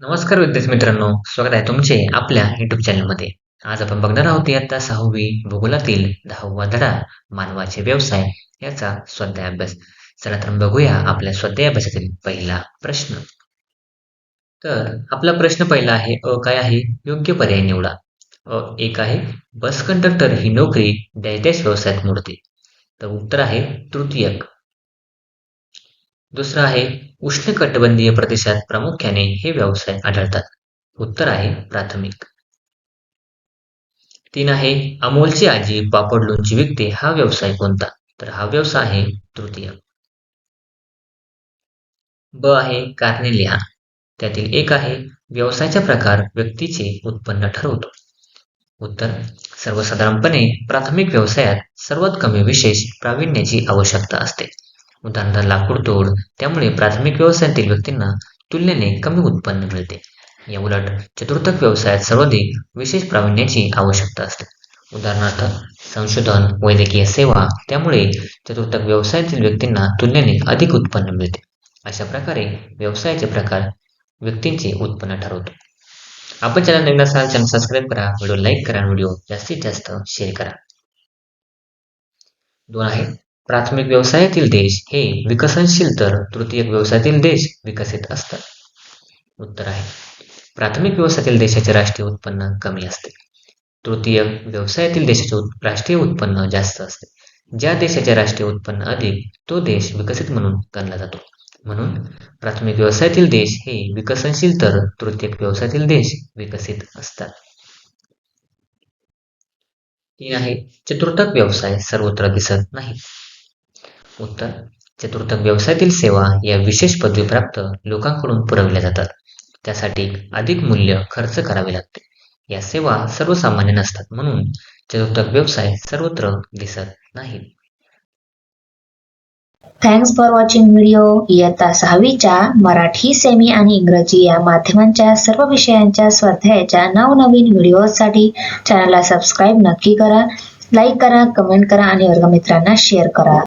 नमस्कार विद्यार्थी मित्रांनो स्वागत आहे तुमचे आपल्या युट्यूब चॅनलमध्ये आज आपण बघणार आहोत इयत्ता सहावी भूगोलातील दहावा धडा मानवाचे व्यवसाय याचा स्वाध्याय अभ्यास चला तर बघूया आपल्या स्वाध्याय अभ्यासातील पहिला प्रश्न. तर आपला प्रश्न पहिला आहे अ काय आहे? योग्य पर्याय निवडा. अ एक आहे बस कंडक्टर ही नोकरी डॅश डॅश व्यवसायात मोडते. तर उत्तर आहे तृतीयक. दुसरं आहे उष्णकटिबंधीय प्रदेशात प्रामुख्याने हे व्यवसाय आढळतात. उत्तर आहे प्राथमिक. तीन आहे अमोलची आजी पापड लोणची विकते हा व्यवसाय कोणता? तर हा व्यवसाय आहे तृतीय. ब आहे कारणे लिहा त्यातील एक आहे व्यवसायाचा प्रकार व्यक्तीचे उत्पन्न ठरवतो. उत्तर सर्वसाधारणपणे प्राथमिक व्यवसायात सर्वात कमी विशेष प्रावीण्याची आवश्यकता असते. उदाहरणार्थ लाकूड तोड त्यामुळे प्राथमिक व्यवसायातील व्यक्तींना तुलनेने कमी उत्पन्न मिळते. या उलट चतुर्थक व्यवसायात सर्वाधिक विशेष प्रावीण्याची आवश्यकता असते. उदाहरणार्थ संशोधन वैद्यकीय सेवा त्यामुळे चतुर्थक व्यवसायातील व्यक्तींना तुलनेने अधिक उत्पन्न मिळते. अशा प्रकारे व्यवसायाचे प्रकार व्यक्तींचे उत्पन्न ठरवतो. आपण चॅनल नवीन असाल चॅनल सबस्क्राईब करा व्हिडिओ लाईक करा व्हिडिओ जास्तीत जास्त शेअर करा. दोन आहे प्राथमिक व्यवसायातील देश हे विकसनशील तर तृतीयक व्यवसायातील देश विकसित असतात. उत्तर आहे. प्राथमिक व्यवसायातील देशाचे राष्ट्रीय उत्पन्न कमी असते. तृतीय व्यवसायातील देशाचे राष्ट्रीय उत्पन्न जास्त असते. ज्या देशाचे राष्ट्रीय उत्पन्न अधिक तो देश विकसित म्हणून गणला जातो. म्हणून प्राथमिक व्यवसायातील देश हे विकसनशील तर तृतीय व्यवसायातील देश विकसित असतात. तीन आहे. चतुर्थक व्यवसाय सर्वत्र दिसत नाही. उत्तर चतुर्थक व्यवसायातील सेवा या विशेष पदवीप्राप्त लोकांकडून पुरवल्या जातात. त्यासाठी अधिक मूल्य खर्च करावे लागते. या सेवा सर्वसामान्य नसतात म्हणून चतुर्थक व्यवसाय सर्वत्र दिसत नाहीत थँक्स फॉर वॉचिंग व्हिडिओ इयत्ता सहावीच्या मराठी सेमी आणि इंग्रजी या माध्यमांच्या सर्व विषयांच्या स्वाध्यायाच्या नवनवीन व्हिडिओसाठी चॅनलला सबस्क्राईब नक्की करा लाईक करा कमेंट करा आणि वर्गमित्रांना शेअर करा.